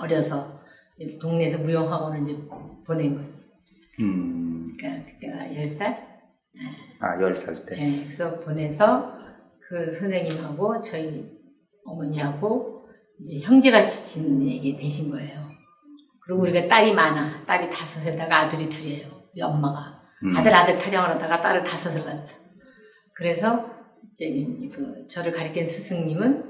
어려서 동네에서 무용학원을 이제 보낸 거지. 음, 그러니까 그때가 10살? 아, 열살 때. 네, 그래서 보내서 그 선생님하고 저희 어머니하고 이제 형제같이 지내게 되신 거예요. 그리고 우리가 딸이 많아. 딸이 다섯에다가 아들이 둘이에요. 우리 엄마가. 음. 아들 아들 타령을 하다가 딸을 다섯을 낳았어. 그래서 저기 그 저를 가르친 스승님은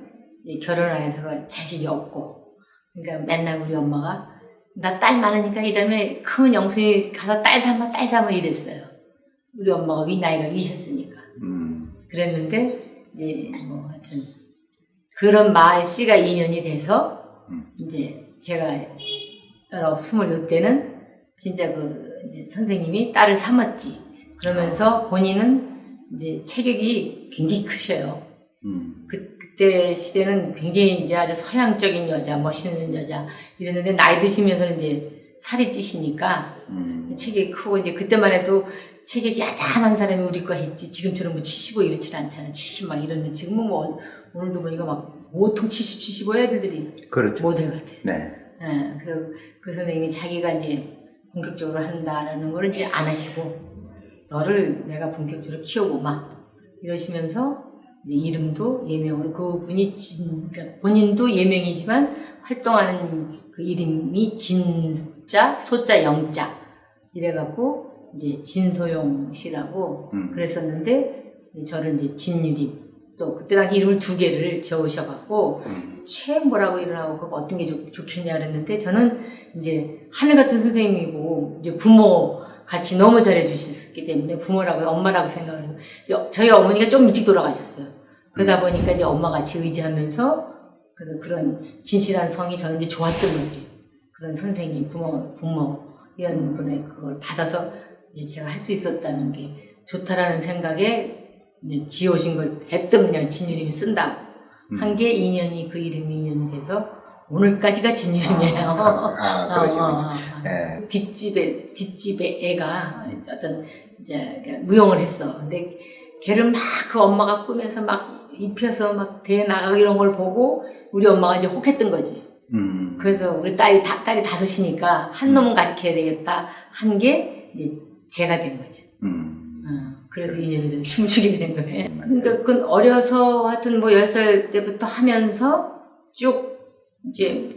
결혼 안 해서 자식이 없고 그러니까 맨날 우리 엄마가 나 딸 많으니까 이 다음에 크면 영순이 가서 딸 삼아 딸 삼아 이랬어요. 우리 엄마가 위 나이가 위셨으니까 음, 그랬는데 이제 뭐 하여튼 그런 말 씨가 인연이 돼서 음. 이제 제가 열아홉 스물 요 때는 진짜 그 이제 선생님이 딸을 삼았지 그러면서 본인은 이제 체격이 굉장히 크셔요. 음, 그, 그때 시대는 굉장히 이제 아주 서양적인 여자, 멋있는 여자 이랬는데 나이 드시면서 이제 살이 찌시니까 음, 체격이 크고 이제 그때만 해도 체격이 야담한 사람이 우리 거 했지 지금처럼 뭐 75 이렇진 않잖아 70 막 이러는데 지금은 뭐 오늘도 보니까 막 보통 70, 75 애들들이 그렇죠. 모델 같아. 네. 예, 그래서 그 선생님이 자기가 이제 본격적으로 한다라는 걸 이제 안 하시고 너를 내가 본격적으로 키워보마 이러시면서 이름도 예명으로 그분이 진 그러니까 본인도 예명이지만 활동하는 그 이름이 진자 소자 영자 이래갖고 이제 진소용 씨라고 음. 그랬었는데 저를 이제 진유림 또 그때 당시 이름을 두 개를 지어오셔갖고 음, 최 뭐라고 일어나고 그거 어떤 게 좋, 좋겠냐 그랬는데 저는 이제 하늘 같은 선생님이고 이제 부모 같이 너무 잘해 주셨기 때문에 부모라고 엄마라고 생각을 해서 이제 저희 어머니가 좀 일찍 돌아가셨어요. 그러다 보니까 이제 엄마 같이 의지하면서 그래서 그런 진실한 성이 저는 이제 좋았던 거지. 그런 선생님, 부모, 부모 이런 분의 그걸 받아서 이제 제가 할 수 있었다는 게 좋다라는 생각에 이제 지어오신 걸 대뜸 그냥 진유림이 쓴다고. 한게 인연이 그 이름이 인연이 돼서 오늘까지가 진유림이에요. 아, 그러시군요. 어, 어, 어. 예. 뒷집에 뒷집에 애가 어떤 이제 그 무용을 했어. 근데 걔를 막 그 엄마가 꾸며서 막 입혀서 막 대회 나가고 이런 걸 보고 우리 엄마가 이제 혹했던 거지. 음, 그래서 우리 딸이 다, 딸이 다섯이니까 한 놈은 가르쳐야 되겠다 한 게 이제 제가 된 거죠. 음, 어, 그래서 인연이 돼서 춤을 추게 된 거예요. 그러니까 그건 어려서 하여튼 뭐 10살 때부터 하면서 쭉 이제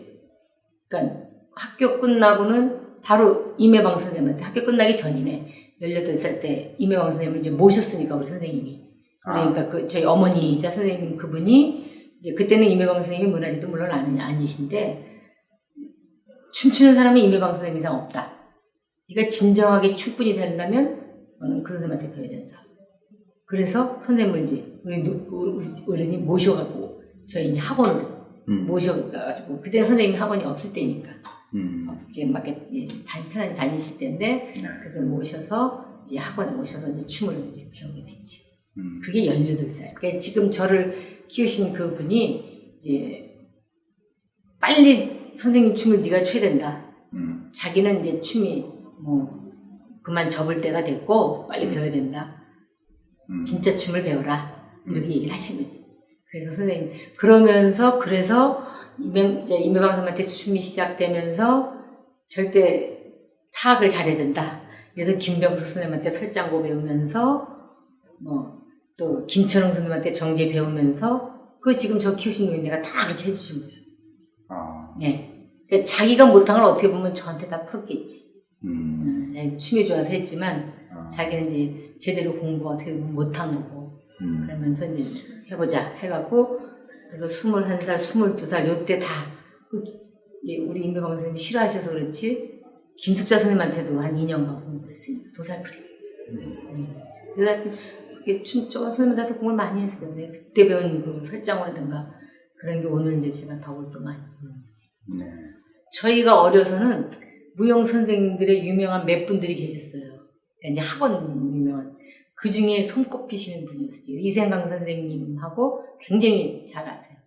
그러니까 학교 끝나고는 바로 임혜방 선생님한테 학교 끝나기 전이네. 18살 때 임혜방 선생님을 이제 모셨으니까 우리 선생님이. 그러니까 그 저희 어머니이자 선생님 그분이 이제 그때는 임혜방 선생님이 문화지도 물론 아니, 아니신데 춤추는 사람이 임혜방 선생님 이상 없다. 네가 진정하게 춤꾼이 된다면 너는 그 선생님한테 배워야 된다. 그래서 선생님을 이제 우리 어른이 모셔가고 저희 이제 학원으로 음, 모셔가지고 그때 선생님 학원이 없을 때니까 음, 이렇게 막 편하게 다니실 때인데 네. 그래서 모셔서 이제 학원에 모셔서 이제 춤을 이제 배우게 됐지. 음, 그게 18살. 그러니까 지금 저를 키우신 그 분이 이제 빨리 선생님 춤을 네가 춰야 된다. 음, 자기는 이제 춤이 뭐 그만 접을 때가 됐고 빨리 배워야 된다. 음, 진짜 춤을 배워라. 이렇게 얘기를 하신 거지. 그래서 선생님 그러면서 그래서 이명 이제 임혜방 선생님한테 춤이 시작되면서 절대 타악을 잘해야 된다. 그래서 김병수 선생님한테 설장고 배우면서 뭐 또 김철웅 선생님한테 정제 배우면서 그 지금 저 키우신 내가 다 그렇게 해주신 거예요. 아, 예. 그러니까 자기가 못한 걸 어떻게 보면 저한테 다 풀었겠지. 음, 음, 자기도 춤이 좋아서 했지만 아, 자기는 이제 제대로 공부가 어떻게 보면 못한 거고 음, 그러면서 이제 해보자 해갖고 그래서 21살, 22살 요때 다그 이제 우리 임배방 선생님이 싫어하셔서 그렇지 김숙자 선생님한테도 한 2년간 공부를 했으니까 도살풀이 음. 그래서 이렇게 춤쪽 선생님한테도 공부를 많이 했어요 근데 그때 배운 그 설정이라든가 그런 게 오늘 이제 제가 덕을 또 많이 보는 거지 네. 저희가 어려서는 무용 선생님들의 유명한 몇 분들이 계셨어요. 그러니까 이제 학원 그 중에 손꼽히시는 분이었어요. 이생강 선생님하고 굉장히 잘 아세요.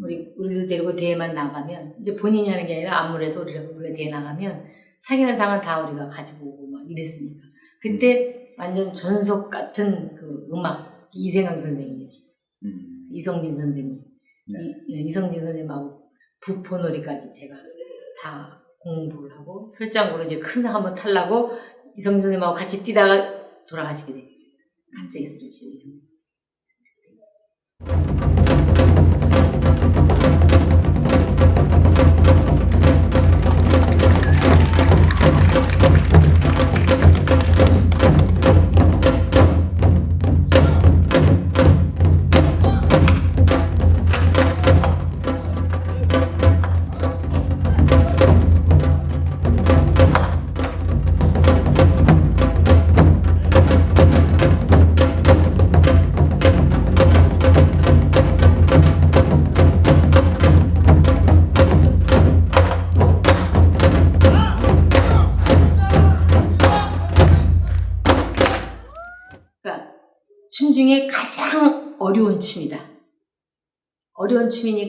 우리 우리들 데리고 대회만 나가면 이제 본인이 하는 게 아니라 안무에서 우리가 우리가 대회 나가면 상이는 상은 다 우리가 가지고 오고 막 이랬으니까 그때 완전 전속 같은 그 음악 이생강 선생님이셨어요. 음, 이성진 선생님, 네. 이, 예, 이성진 선생님하고 부포놀이까지 제가 다 공부를 하고 설장으로 이제 큰 상 한번 타려고 이성진 선생님하고 같이 뛰다가 돌아가시게 됐지. 갑자기 쓰러지죠, 이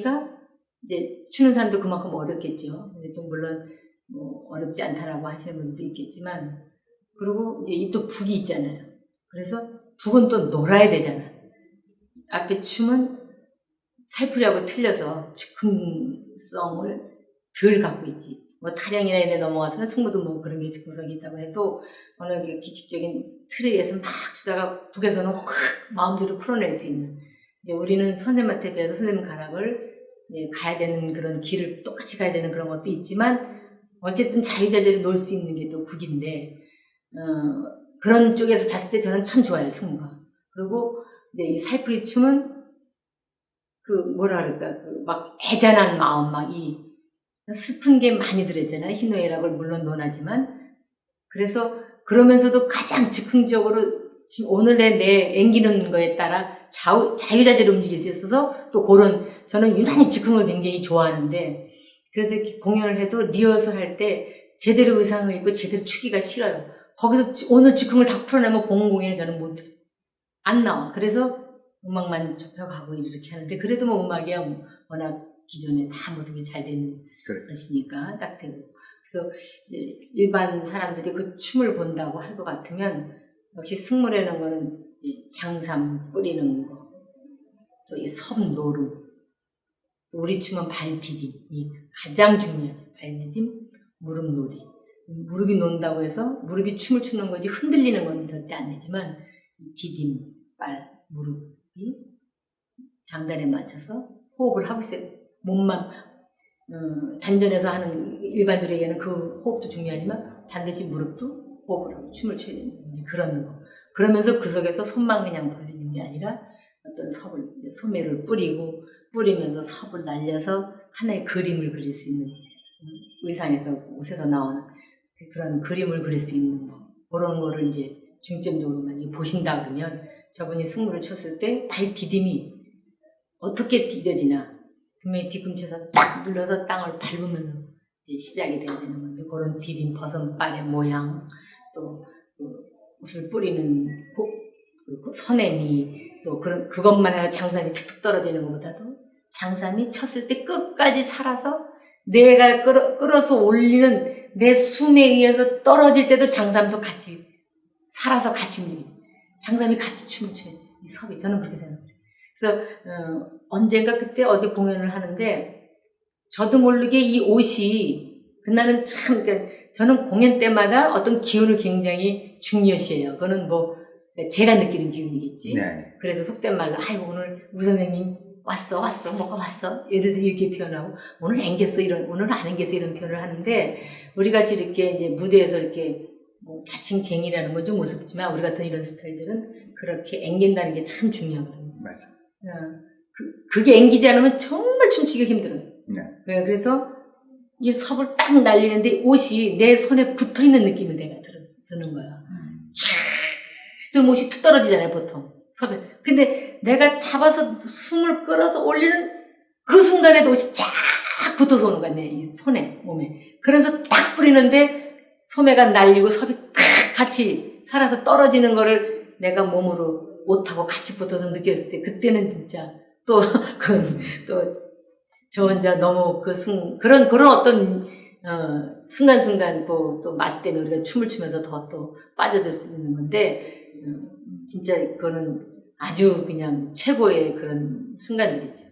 춤이니까 이제 추는 사람도 그만큼 어렵겠죠. 근데 또 물론 뭐 어렵지 않다라고 하시는 분들도 있겠지만 그리고 이제 이 또 북이 있잖아요. 그래서 북은 또 놀아야 되잖아. 앞에 춤은 살풀이하고 틀려서 즉흥성을 덜 갖고 있지. 뭐 타령이나 이런 데 넘어가서는 승부도 뭐 그런 게 즉흥성이 있다고 해도 어느 게 규칙적인 틀에 의해서 막 추다가 북에서는 확 마음대로 풀어낼 수 있는 이제 우리는 선생님한테 배워서 선생님 가락을 가야 되는 그런 길을 똑같이 가야 되는 그런 것도 있지만 어쨌든 자유자재로 놀 수 있는 게또 북인데 어, 그런 쪽에서 봤을 때 저는 참 좋아요 승부가. 그리고 이제 이 살풀이 춤은 그 뭐라 그럴까? 그 막 애잔한 마음 막 이 슬픈 게 많이 들었잖아요. 희노애락을 물론 논하지만. 그래서 그러면서도 가장 즉흥적으로 지금 오늘의 내 앵기는 거에 따라 좌우, 자유자재로 움직일 수 있어서 또 그런 저는 유난히 즉흥을 굉장히 좋아하는데 그래서 공연을 해도 리허설 할 때 제대로 의상을 입고 제대로 추기가 싫어요. 거기서 지- 오늘 즉흥을 다 풀어내면 본 공연을 저는 못해. 안 나와. 그래서 음악만 접혀가고 이렇게 하는데 그래도 뭐 음악이야 워낙 기존에 다 모든 게 잘 되는 그래. 것이니까 딱 되고. 그래서 이제 일반 사람들이 그 춤을 본다고 할 것 같으면 역시 승물에는 거는 이 장삼 뿌리는 거, 또 이 섬노름, 또 우리 춤은 발디딤, 이 가장 중요하죠. 발디딤, 무릎놀이. 무릎이 논다고 해서 무릎이 춤을 추는 거지 흔들리는 건 절대 안 되지만 이 디딤, 발, 무릎이 장단에 맞춰서 호흡을 하고 있어요. 몸만 어, 단전에서 하는 일반들에게는 그 호흡도 중요하지만 반드시 무릎도 호흡을 하고 춤을 춰야 되는 그런 거. 그러면서 그 속에서 손만 그냥 벌리는 게 아니라 어떤 섭을 이제 소매를 뿌리고 뿌리면서 섭을 날려서 하나의 그림을 그릴 수 있는 음, 의상에서 옷에서 나오는 그- 그런 그림을 그릴 수 있는 거. 그런 거를 이제 중점적으로 많이 보신다 그러면 저분이 승부를 쳤을 때 발 디딤이 어떻게 디뎌지나 분명히 뒤꿈치에서 딱 눌러서 땅을 밟으면서 이제 시작이 되는 건데 그런 디딤 버선발의 모양 또 그 옷을 뿌리는 고, 그 선행이 또 그런 그것만 해서 장삼이 툭툭 떨어지는 것보다도 장삼이 쳤을 때 끝까지 살아서 내가 끌어, 끌어서 올리는 내 숨에 의해서 떨어질 때도 장삼도 같이 살아서 같이 움직이지 장삼이 같이 춤을 춰야 돼. 이 섭이 저는 그렇게 생각해요. 그래서 어, 언젠가 그때 어디 공연을 하는데 저도 모르게 이 옷이 그날은 참 그러니까 저는 공연 때마다 어떤 기운을 굉장히 중요시해요. 그거는 뭐 제가 느끼는 기운이겠지. 네. 그래서 속된 말로 아이고 오늘 우 선생님 왔어 왔어 뭐가 왔어 얘들들이 이렇게 표현하고 오늘 앵겼어 이런 오늘 안 앵겼어 이런 표현을 하는데 우리 같이 이렇게 이제 무대에서 이렇게 뭐 자칭쟁이라는 건 좀 우습지만 우리 같은 이런 스타일들은 그렇게 앵긴다는 게 참 중요하거든요. 맞아. 어, 그, 그게 앵기지 않으면 정말 춤추기가 힘들어요. 네. 네, 그래서 이 섭을 딱 날리는데 옷이 내 손에 붙어 있는 느낌이 내가 들, 드는 거야. 쫙 옷이 툭 떨어지잖아요, 보통. 섭에. 근데 내가 잡아서 숨을 끌어서 올리는 그 순간에도 옷이 쫙 붙어서 오는 거야, 내이 손에, 몸에. 그러면서 딱 뿌리는데 소매가 날리고 섭이 탁 같이 살아서 떨어지는 거를 내가 몸으로 옷하고 같이 붙어서 느꼈을 때 그때는 진짜 또, 그, 또, 저 혼자 너무 그 순, 그런, 그런 어떤, 어, 순간순간 그또맛 때문에 우리가 춤을 추면서 더 또 빠져들 수 있는 건데, 어, 진짜 그거는 아주 그냥 최고의 그런 순간들이죠.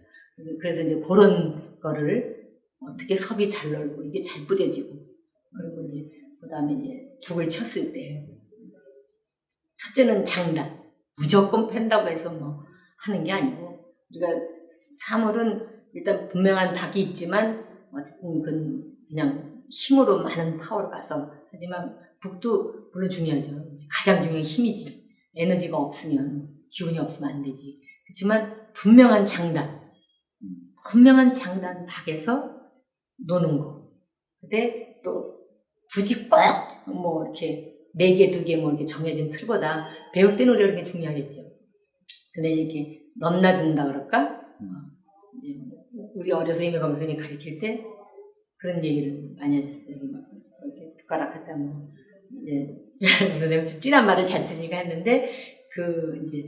그래서 이제 그런 거를 어떻게 섭이 잘 넓고 이게 잘 뿌려지고 그리고 이제 그다음에 이제 북을 쳤을 때 첫째는 장단 무조건 팬다고 해서 뭐 하는 게 아니고 우리가 사물은 일단 분명한 닭이 있지만 어쨌든 그건 그냥 힘으로 많은 파워를 가서. 하지만 북도 물론 중요하죠. 가장 중요한 힘이지. 에너지가 없으면 기운이 없으면 안 되지. 그렇지만 분명한 장단 분명한 장단 닭에서 노는 거. 근데 또 굳이 꼭 뭐 이렇게 네 개, 두 개 뭐 이렇게 정해진 틀보다 배울 때는 우리가 그게 중요하겠죠. 근데 이렇게 넘나든다 그럴까? 어, 우리 어려서 임혜방 선생님이 가르칠 때 그런 얘기를 많이 하셨어요. 막 이렇게 숟가락 갖다 뭐 이제 선생님 좀 진한 말을 잘 쓰시니까 했는데 그 이제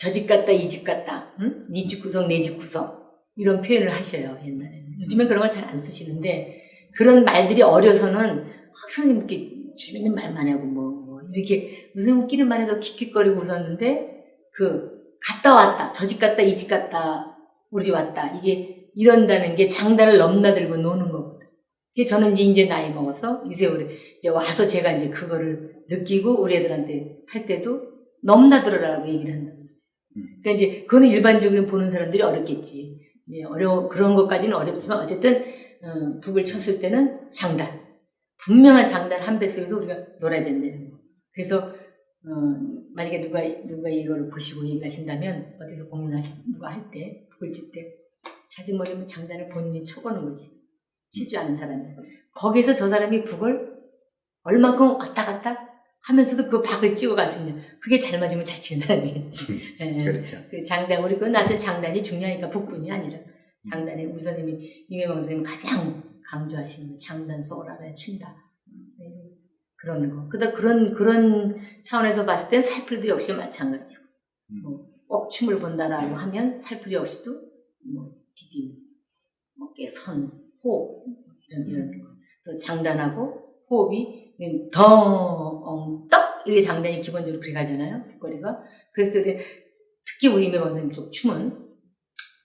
저 집 같다 이 집 같다 응? 네집 구석 내 집 구석 이런 표현을 하셔요 옛날에는 요즘엔 그런 걸 잘 안 쓰시는데 그런 말들이 어려서는 아, 선생님께 재밌는 말만 하고 뭐, 뭐 이렇게 무슨 웃기는 말해서 킥킥거리고 웃었는데 그 갔다 왔다 저 집 갔다 이 집 갔다 우리 집 왔다 이게 이런다는 게 장단을 넘나들고 노는 거거든. 그게 저는 이제 나이 먹어서 이 세월에 이제 와서 제가 이제 그거를 느끼고 우리 애들한테 할 때도 넘나들어라고 얘기를 한다. 그러니까 이제 그거는 일반적으로 보는 사람들이 어렵겠지. 예, 어려 그런 것까지는 어렵지만 어쨌든 어, 북을 쳤을 때는 장단 분명한 장단 한 배 속에서 우리가 놀아야 된다는 거. 그래서 어, 만약에 누가 누가 이거를 보시고 얘기하신다면 어디서 공연하시 누가 할 때 북을 칠 때 자지 모르면 장단을 본인이 쳐보는 거지 칠줄 아는 사람이 거기서 저 사람이 북을 얼만큼 왔다 갔다 하면서도 그 박을 찍어갈 수 있는 그게 잘 맞으면 잘 치는 사람이겠지. 예, 예. 그렇죠. 그 장단 우리 그 나한테 장단이 중요하니까 북뿐이 아니라 장단에 우리 선생님이 임혜방 선생님 가장 강조하시는 건 장단 소라를 춘다 네, 그런 거. 그다 그런 그런 차원에서 봤을 땐 살풀이도 역시 마찬가지고 음. 뭐, 꼭 춤을 본다라고 하면 살풀이 역시도 뭐 디딤, 뭐 깨선, 호흡 이런 이런 거. 또 장단하고 호흡이 덩떡 이게 장단이 기본적으로 그렇게 가잖아요. 북거리가. 그랬을 때 특히 우리 임혜방 선생님 쪽 춤은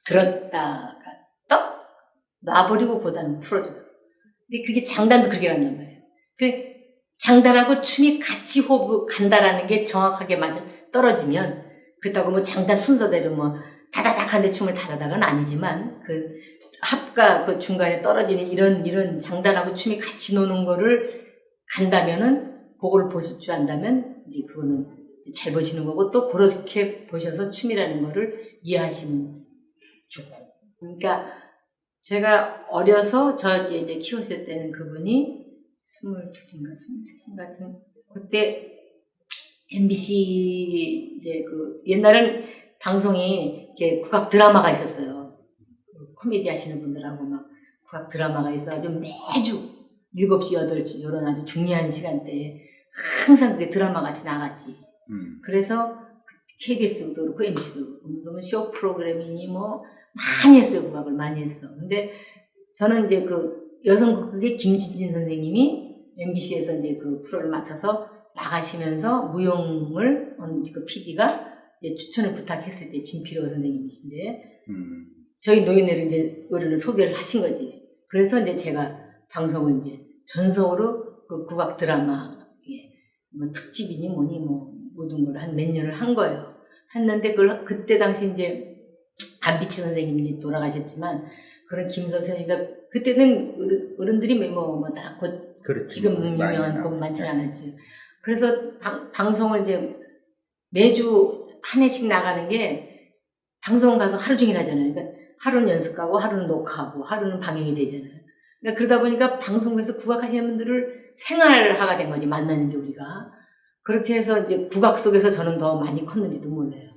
들었다가 떡 놔버리고 보다는 풀어줘요. 근데 그게 장단도 그렇게 간단 말이에요. 그 장단하고 춤이 같이 호흡 간다라는 게 정확하게 맞아 떨어지면 그렇다고 뭐 장단 순서대로 뭐 다다닥 한데 춤을 다다닥은 아니지만 그 합과 그 중간에 떨어지는 이런 이런 장단하고 춤이 같이 노는 거를 간다면은 그거를 보실 줄 안다면 이제 그거는 잘 보시는 거고 또 그렇게 보셔서 춤이라는 거를 이해하시면 좋고. 그러니까 제가 어려서 저 이제 키웠을 때는 그분이 스물둘인가 스물셋인 같은 그때 MBC 이제 그 옛날엔 방송이 이렇게 국악 드라마가 있었어요. 그 코미디 하시는 분들하고 막 국악 드라마가 있어가지고 매주 7시, 8시 이런 아주 중요한 시간대에 항상 그게 드라마 같이 나갔지. 음. 그래서 KBS도 그렇고 MBC도 그렇고 쇼 프로그램이니 뭐 많이 했어요 국악을 많이 했어. 근데 저는 이제 그 여성극의 김진진 선생님이 MBC에서 이제 그 프로를 맡아서 나가시면서 무용을 어느 그 PD가 추천을 부탁했을 때 진필호 선생님이신데 음. 저희 노인네를 이제 의뢰를 소개를 하신 거지. 그래서 이제 제가 방송을 이제 전속으로 그 국악 드라마 예, 뭐 특집이니 뭐니 뭐 모든 걸 한 몇 년을 한 거예요. 했는데 그걸 그때 당시 이제 안비치 선생님이 돌아가셨지만 그런 김서선이가 그때는 어른, 어른들이 뭐뭐다곧 그렇죠. 지금 많이 유명한. 건 많지는 않았지. 그래서 방, 방송을 이제 매주 한 해씩 나가는 게 방송 가서 하루 종일 하잖아요. 그러니까 하루는 연습 가고 하루는 녹화하고 하루는 방영이 되잖아요. 그러니까 그러다 보니까 방송국에서 국악하시는 분들을 생활화가 된 거지 만나는 게 우리가 그렇게 해서 이제 국악 속에서 저는 더 많이 컸는지도 몰라요.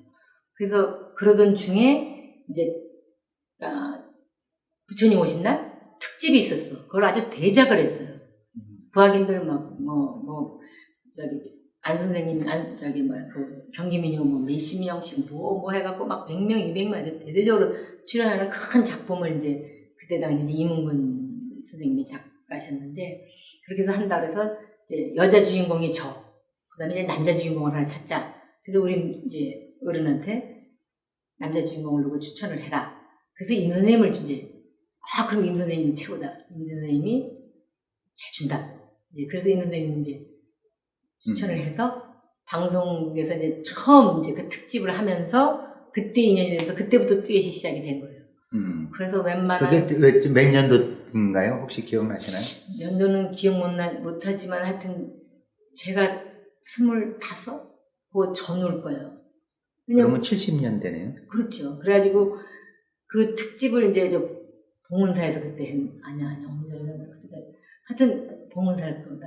그래서 그러던 중에 이제 아, 부처님 오신 날 특집이 있었어. 그걸 아주 대작을 했어요. 부학인들 막 뭐뭐 저기 안 선생님 안 저기 뭐 그 경기민요 뭐 몇십 명씩 뭐뭐 해갖고 막 100명 200명 이렇게 대대적으로 출연하는 큰 작품을 이제 그때 당시 이제 이문근 선생님이 작가셨는데 그렇게 해서 한다 그래서 이제 여자 주인공이 저 그 다음에 이제 남자 주인공을 하나 찾자 그래서 우리 이제 어른한테 남자 주인공을 누구 추천을 해라 그래서 임 선생님을 이제 아 그럼 임 선생님이 최고다. 임 선생님이 잘 준다. 이제 그래서 임 선생님 이제 추천을 해서 방송에서 이제 처음 이제 그 특집을 하면서 그때 인연이 돼서 그때부터 듀엣이 시작이 된 거예요. 음. 그래서 웬만한 그게 왜- 몇 년도인가요? 혹시 기억나시나요? 연도는 기억 못 나, 못하지만 하여튼 제가 스물다섯? 그 전후일 거예요. 그러면 70년대네요. 그렇죠. 그래가지고 그 특집을 이제 저 봉은사에서 그때 했, 아니야 아니야 언제나 그때 하여튼 봉은사일 거다.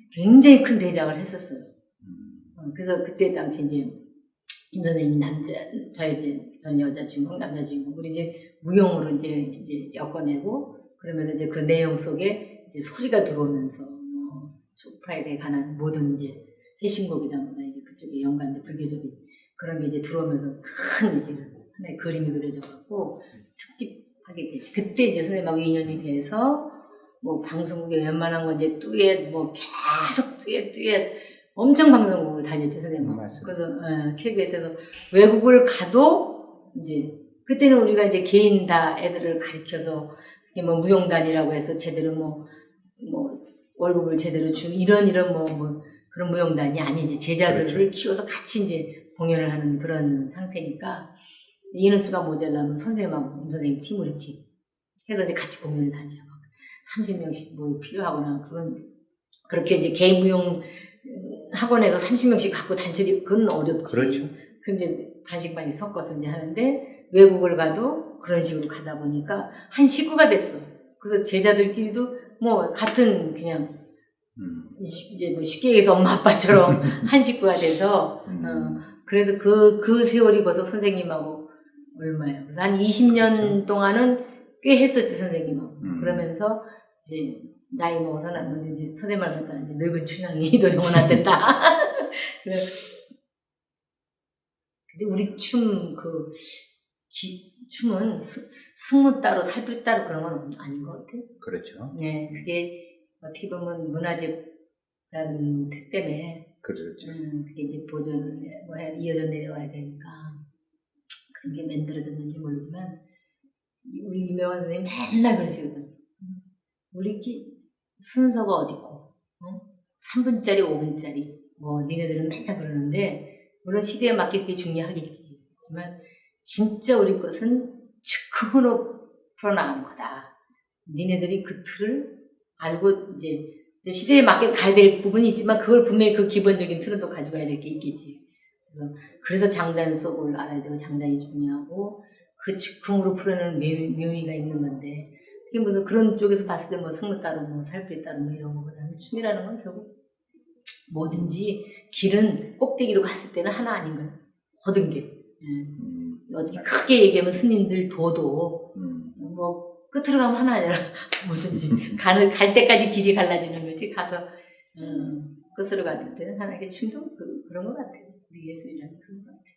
참. 굉장히 큰 대작을 했었어요. 음. 어, 그래서 그때 당시 이제 김 선생님이 남자, 저 이제 전 여자 주인공, 남자 주인공, 우리 이제 무용으로 이제 이제 엮어내고 그러면서 이제 그 내용 속에 이제 소리가 들어오면서 뭐 쇼파일에 관한 모든 이제 해신곡이다 뭐다 이게 그쪽에 연관된 불교적인 그런 게 이제 들어오면서 큰 이제 하나의 그림이 그려져갖고 특집 하게 됐지. 그때 이제 선생님하고 인연이 돼서 뭐 방송국에 웬만한 건 이제 듀엣 뭐 계속 듀엣 듀엣 엄청 방송국을 다녔죠 선생님. 맞아요. 그래서 어, KBS에서 외국을 가도 이제 그때는 우리가 이제 개인 다 애들을 가르쳐서 이게 뭐 무용단이라고 해서 제대로 뭐뭐 월급을 제대로 주 이런 이런 뭐, 뭐 그런 무용단이 아니지 제자들을 그렇죠. 키워서 같이 이제 공연을 하는 그런 상태니까 인원수가 모자라면 선생님하고 임 선생님 팀 우리 팀 해서 이제 같이 공연을 다녀요. 막 30명씩 뭐 필요하거나 그런 그렇게 이제 개인 무용 음, 학원에서 30명씩 갖고 단체리 그건 어렵지. 그렇죠. 그럼 이제 반씩 반씩 섞어서 이제 하는데 외국을 가도 그런 식으로 가다 보니까 한 식구가 됐어. 그래서 제자들끼리도 뭐 같은 그냥 음. 이제 뭐 쉽게 얘기해서 엄마 아빠처럼 한 식구가 돼서 음. 어, 그래서 그, 그 세월이 벌써 선생님하고 얼마예요. 그래서 한 20년 그렇죠. 동안은 꽤 했었지, 선생님하고. 음. 그러면서 이제 나이 먹어서 나면 이제 선생님 말니까 이제 늙은 춘향이 노령은 안 된다. 그래. 근데 우리 춤, 그, 기, 춤은 수- 승무 따로 살풀 따로 그런 건 아닌 것 같아요. 그렇죠. 네, 그게 어떻게 보면 문화재라는 뜻 때문에 그렇죠. 음, 그게 이제 보존을 해- 뭐 해- 이어져 내려와야 되니까 그런 게 만들어졌는지 모르지만 이- 우리 유명한 선생님 맨날 그러시거든. 우리 끼 순서가 어딨고 어? 3분짜리 5분짜리 뭐 니네들은 맨날 그러는데 물론 시대에 맞게 그게 중요하겠지. 하지만 진짜 우리 것은 즉흥으로 풀어나가는 거다. 니네들이 그 틀을 알고 이제 시대에 맞게 가야 될 부분이 있지만 그걸 분명히 그 기본적인 틀은 또 가져가야 될 게 있겠지. 그래서 그래서 장단 속을 알아야 되고 장단이 중요하고 그 즉흥으로 풀어내는 묘미, 묘미가 있는 건데 그게 무슨 그런 쪽에서 봤을 때 뭐 승무 따로 뭐 살풀이 따로 뭐 이런 거보다는 춤이라는 건 결국 뭐든지 길은 꼭대기로 갔을 때는 하나 아닌 거야. 모든 게. 예. 음. 어떻게 크게 얘기하면 스님들 도도 음. 뭐 끝으로 가면 하나 아니라 뭐든지 가는 갈 때까지 길이 갈라지는 거지 가서 음, 끝으로 갔을 때는 하나 이게 춤도 그, 그런 것 같아요 우리 예술이라는 그런 것 같아요.